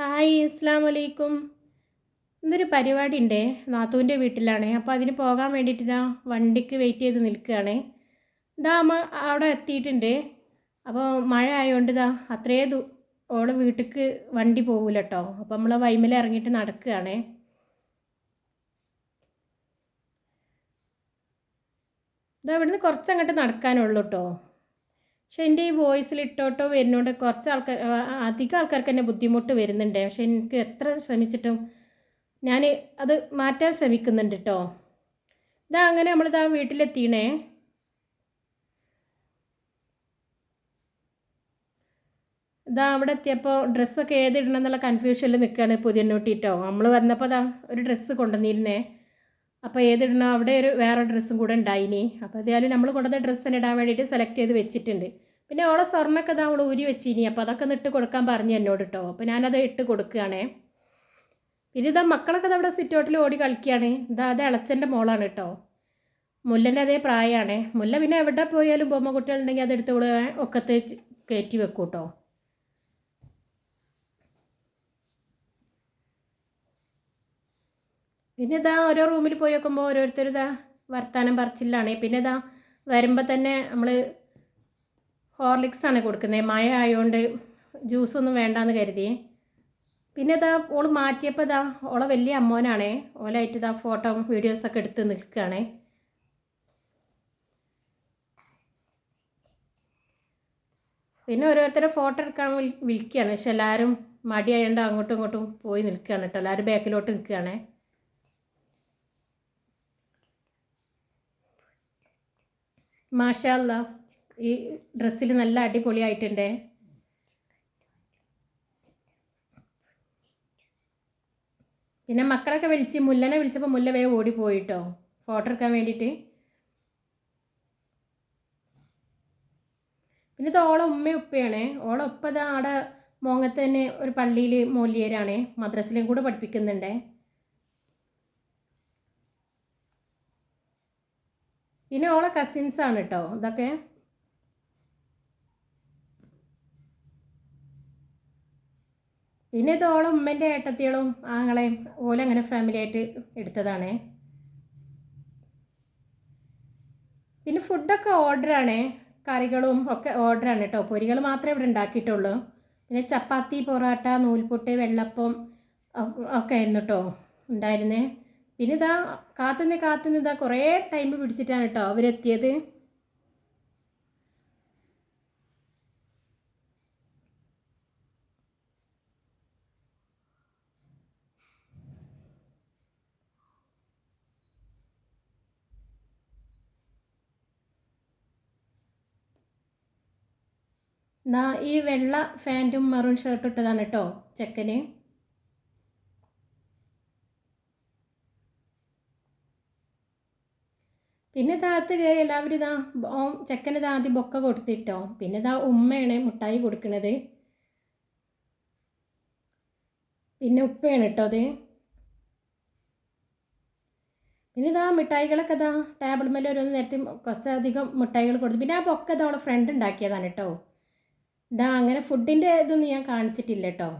Hi ഇസ്ലാം വലൈക്കും ഇന്നൊരു പരിപാടി ഉണ്ടേ നാത്തൂന്റെ വീട്ടിലാണ്. അപ്പോൾ അതിന് പോകാൻ വേണ്ടിയിട്ട് ഇതാ വണ്ടിക്ക് വെയിറ്റ് ചെയ്ത് നിൽക്കുകയാണ്. ഇതാ അമ്മ അവിടെ എത്തിയിട്ടുണ്ട്. അപ്പോൾ മഴ ആയതുകൊണ്ട് ഇതാ അത്രേ ദൂ ഓളെ വീട്ടിക്ക് വണ്ടി പോകില്ല കേട്ടോ. അപ്പോൾ നമ്മൾ വൈമല ഇറങ്ങിയിട്ട് നടക്കുകയാണേ. ഇതാ ഇവിടുന്ന് കുറച്ചങ്ങോട്ട് നടക്കാനുള്ളൂ കേട്ടോ. പക്ഷെ എന്റെ ഈ വോയിസിൽ ഇട്ടോട്ടോ കുറച്ച് ആൾക്കാർ അധികം ആൾക്കാർക്ക് തന്നെ ബുദ്ധിമുട്ട് വരുന്നുണ്ട്. പക്ഷെ എനിക്ക് എത്ര ശ്രമിച്ചിട്ടും ഞാൻ അത് മാറ്റാൻ ശ്രമിക്കുന്നുണ്ട് കേട്ടോ ഇതാ അങ്ങനെ നമ്മളിതാ വീട്ടിലെത്തിയണേ ഇതാ അവിടെ എത്തിയപ്പോൾ ഡ്രസ്സൊക്കെ ഏതിടണം എന്നുള്ള കൺഫ്യൂഷനിൽ നിൽക്കുകയാണ് പുതിയ നോട്ടിട്ടോ നമ്മൾ വന്നപ്പോൾ അതാ ഒരു ഡ്രസ്സ് കൊണ്ടുവന്നിരുന്നേ. അപ്പോൾ ഏതിടണോ അവിടെ ഒരു വേറെ ഡ്രസ്സും കൂടെ ഉണ്ടായിനി. അപ്പോൾ അതായാലും നമ്മൾ കൊണ്ടുവന്ന ഡ്രസ്സ് തന്നെ ഇടാൻ വേണ്ടിയിട്ട് സെലക്ട് ചെയ്ത് വെച്ചിട്ടുണ്ട്. പിന്നെ ഓളെ സ്വർണമൊക്കെ ഇതാ അവൾ ഊരി വെച്ചിനി. അപ്പോൾ അതൊക്കെ ഇട്ട് കൊടുക്കാൻ പറഞ്ഞു എന്നോട് കേട്ടോ അപ്പോൾ ഞാനത് ഇട്ട് കൊടുക്കുകയാണേ. പിന്നെ ഇതാ മക്കളൊക്കെ അവിടെ സിറ്റൗട്ടിൽ ഓടി കളിക്കുകയാണ്. ഇതാ അത് ഇളച്ചന്റെ മോളാണ് കേട്ടോ മുല്ലന്റെ അതേ പ്രായമാണ് മുല്ല പിന്നെ എവിടെ പോയാലും ബൊമ്മ കുട്ടികളുണ്ടെങ്കിൽ അതെടുത്ത് ഇവിടെ ഒക്കത്ത് കയറ്റി വെക്കും പിന്നെ ഇതാ ഓരോ റൂമിൽ പോയി നോക്കുമ്പോൾ ഓരോരുത്തർ ഇതാ വർത്താനം പറിച്ചില്ലാണ് പിന്നെ ഇതാ വരുമ്പോൾ തന്നെ നമ്മൾ ഹോർലിക്സ് ആണ് കൊടുക്കുന്നത് മഴ ആയതുകൊണ്ട് ജ്യൂസൊന്നും വേണ്ടാന്ന് കരുതി. പിന്നെ ഇതാ ഓൾ മാറ്റിയപ്പോൾ ഇതാ ഓളെ വലിയ അമ്മോനാണേ. ഓലായിട്ട് ഇതാ ഫോട്ടോ വീഡിയോസൊക്കെ എടുത്ത് നിൽക്കുകയാണേ പിന്നെ ഓരോരുത്തരെ ഫോട്ടോ എടുക്കാൻ വിളി വിളിക്കുകയാണ് പക്ഷെ എല്ലാവരും മടിയായതുകൊണ്ട് അങ്ങോട്ടും ഇങ്ങോട്ടും പോയി നിൽക്കുകയാണ് കേട്ടോ. എല്ലാവരും ബാക്കിലോട്ട് നിൽക്കുകയാണേ മാഷല്ല ഈ ഡ്രസ്സിൽ നല്ല അടിപൊളിയായിട്ടുണ്ട്. പിന്നെ മക്കളൊക്കെ വിളിച്ച് മുല്ലനെ വിളിച്ചപ്പോൾ മുല്ല വേഗം ഓടിപ്പോയിട്ടോ ഫോട്ടോ എടുക്കാൻ വേണ്ടിയിട്ട് പിന്നെ ഇത് ഓളെ ഉമ്മയും ഉപ്പയാണ് ഓളെ ഉപ്പ അവിടെ മോങ്ങത്ത് തന്നെ ഒരു പള്ളിയിൽ മൂല്യരാണ് മദ്രസിലും കൂടെ പഠിപ്പിക്കുന്നുണ്ടേ. പിന്നെ ഓളെ കസിൻസ് ആണ് കേട്ടോ ഇതൊക്കെ? പിന്നെ ഇത് ഓളെ ഉമ്മന്റെ ഏട്ടത്തികളും ആങ്ങളെയും ഫാമിലി ആയിട്ട് എടുത്തതാണേ. പിന്നെ ഫുഡൊക്കെ ഓർഡറാണ് കറികളും ഒക്കെ ഓർഡറാണ് കേട്ടോ പൊരികൾ മാത്രമേ ഇവിടെ ഉണ്ടാക്കിയിട്ടുള്ളൂ. പിന്നെ ചപ്പാത്തി പൊറോട്ട നൂൽപുട്ട് വെള്ളപ്പം ഒക്കെ ആയിരുന്നു കേട്ടോ ഉണ്ടായിരുന്നേ. പിന്നെ ഇതാ കാത്തുനിന്ന് കാത്തുനിന്ന് ഇതാ കുറേ ടൈം പിടിച്ചിട്ടാണ് കേട്ടോ അവരെത്തിയത്. ഈ വെള്ള ഫാന്റും മെറൂൺ ഷർട്ടും ഇട്ടതാണ് കേട്ടോ ചെക്കന്. പിന്നെ താഴത്ത് കയറി എല്ലാവരും ഇതാ ചെക്കന് ഇതാ ആദ്യം ബൊക്ക കൊടുത്തിട്ടോ. പിന്നെ ഇതാ ഉമ്മയാണ് മുട്ടായി കൊടുക്കണത്. പിന്നെ ഉപ്പയാണ് കേട്ടോ അത്. പിന്നെ ഇതാ മിഠായികളൊക്കെ ഇതാ ടേബിൾ മേലെ ഓരോന്ന് നേരത്തെ കുറച്ചധികം മിഠായികൾ കൊടുത്തു. പിന്നെ ആ ബൊക്ക ഇതാ അവളെ ഫ്രണ്ട് ഉണ്ടാക്കിയതാണ് കേട്ടോ. ഇതാ അങ്ങനെ ഫുഡിന്റെ ഇതൊന്നും ഞാൻ കാണിച്ചിട്ടില്ല കേട്ടോ.